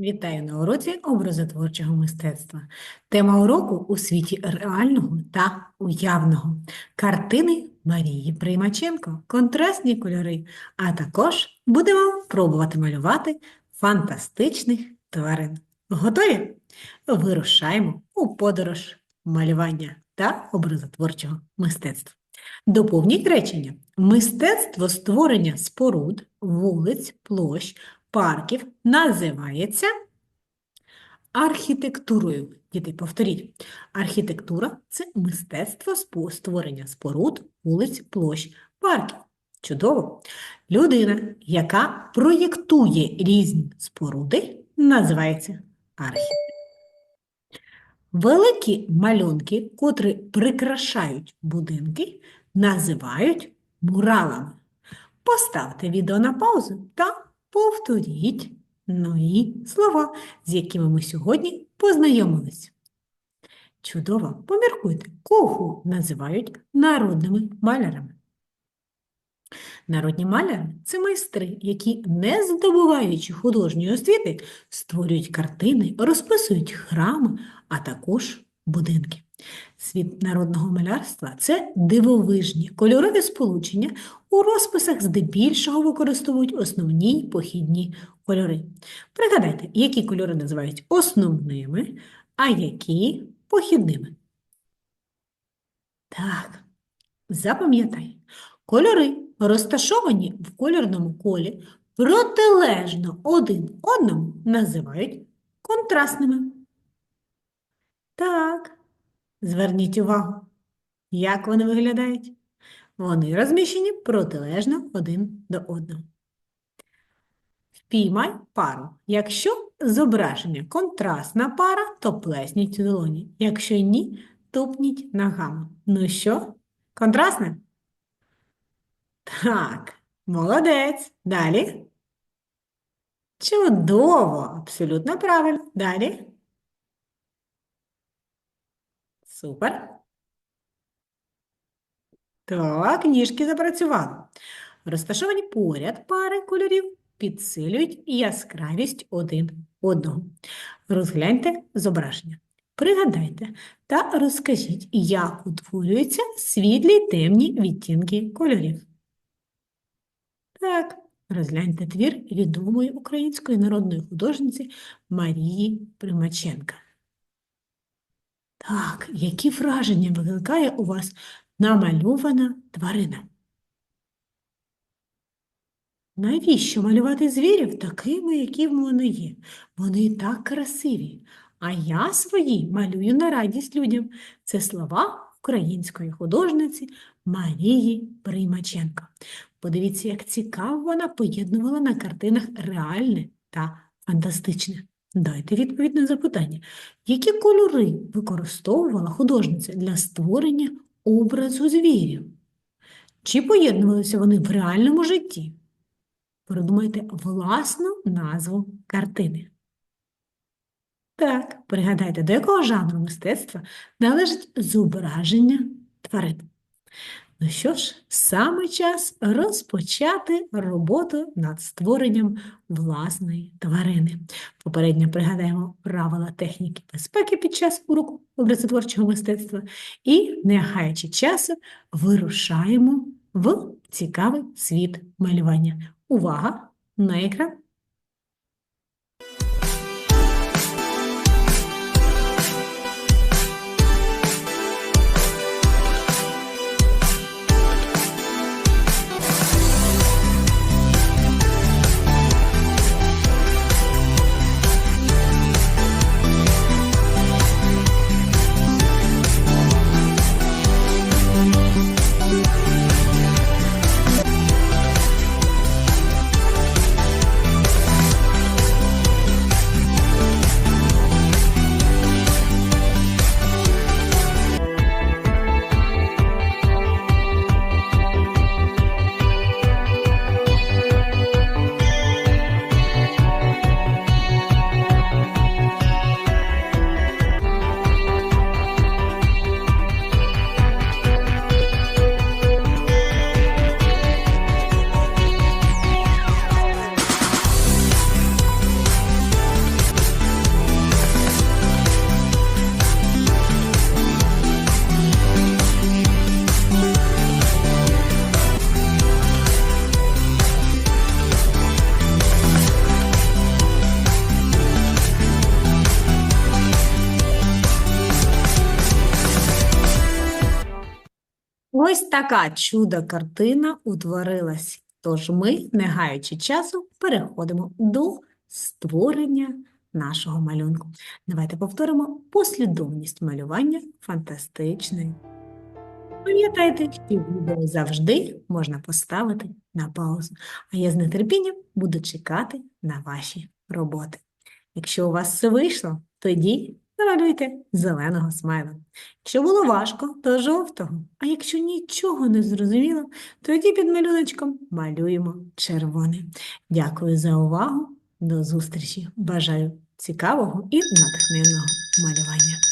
Вітаю на уроці образотворчого мистецтва. Тема уроку у світі реального та уявного. Картини Марії Приймаченко, контрастні кольори, а також будемо пробувати малювати фантастичних тварин. Готові? Вирушаємо у подорож малювання та образотворчого мистецтва. Доповніть речення. Мистецтво створення споруд, вулиць, площ, парків називається архітектурою. Діти, повторіть. Архітектура – це мистецтво створення споруд, вулиць, площ, парків. Чудово! Людина, яка проєктує різні споруди, називається архітектор. Великі малюнки, котрі прикрашають будинки, називають муралами. Поставте відео на паузу та повторіть нові слова, з якими ми сьогодні познайомились. Чудово! Поміркуйте, кого називають народними малярами. Народні маляри – це майстри, які, не здобуваючи художньої освіти, створюють картини, розписують храми, а також будинки. Світ народного малярства – це дивовижні кольорові сполучення, у розписах здебільшого використовують основні похідні кольори. Пригадайте, які кольори називають основними, а які похідними. Так, запам'ятай, кольори, розташовані в кольорному колі, протилежно один одному називають контрастними. Так, зверніть увагу, як вони виглядають. Вони розміщені протилежно один до одного. Впіймай пару. Якщо зображення контрастна пара, то плесніть у долоні. Якщо ні, тупніть ногами. Ну що, контрастне? Так, молодець. Далі. Чудово, абсолютно правильно. Далі. Супер. Так, ніжки запрацювали. Розташовані поряд пари кольорів підсилюють яскравість один одного. Розгляньте зображення. Пригадайте та розкажіть, як утворюються світлі й темні відтінки кольорів. Так, розгляньте твір відомої української народної художниці Марії Примаченка. Так, які враження викликає у вас намальована тварина? Навіщо малювати звірів такими, які вони є? Вони так красиві. А я свої малюю на радість людям. Це слова української художниці Марії Приймаченко. Подивіться, як цікаво вона поєднувала на картинах реальне та фантастичне. Дайте відповідь на запитання. Які кольори використовувала художниця для створення образу звірів? Чи поєднувалися вони в реальному житті? Придумайте власну назву картини. Так, пригадайте, до якого жанру мистецтва належить зображення тварин. Ну що ж, саме час розпочати роботу над створенням власної тварини. Попередньо пригадаємо правила техніки безпеки під час уроку образотворчого мистецтва і, не гаючи часу, вирушаємо в цікавий світ малювання. Увага на екран! Ось така чудо картина утворилась. Тож ми, не гаючи часу, переходимо до створення нашого малюнку. Давайте повторимо послідовність малювання фантастичної. Пам'ятайте, що відео завжди можна поставити на паузу, а я з нетерпінням буду чекати на ваші роботи. Якщо у вас все вийшло, тоді намалюйте зеленого смайла. Якщо було важко, то жовтого. А якщо нічого не зрозуміло, тоді під малюночком малюємо червоне. Дякую за увагу. До зустрічі. Бажаю цікавого і натхненного малювання.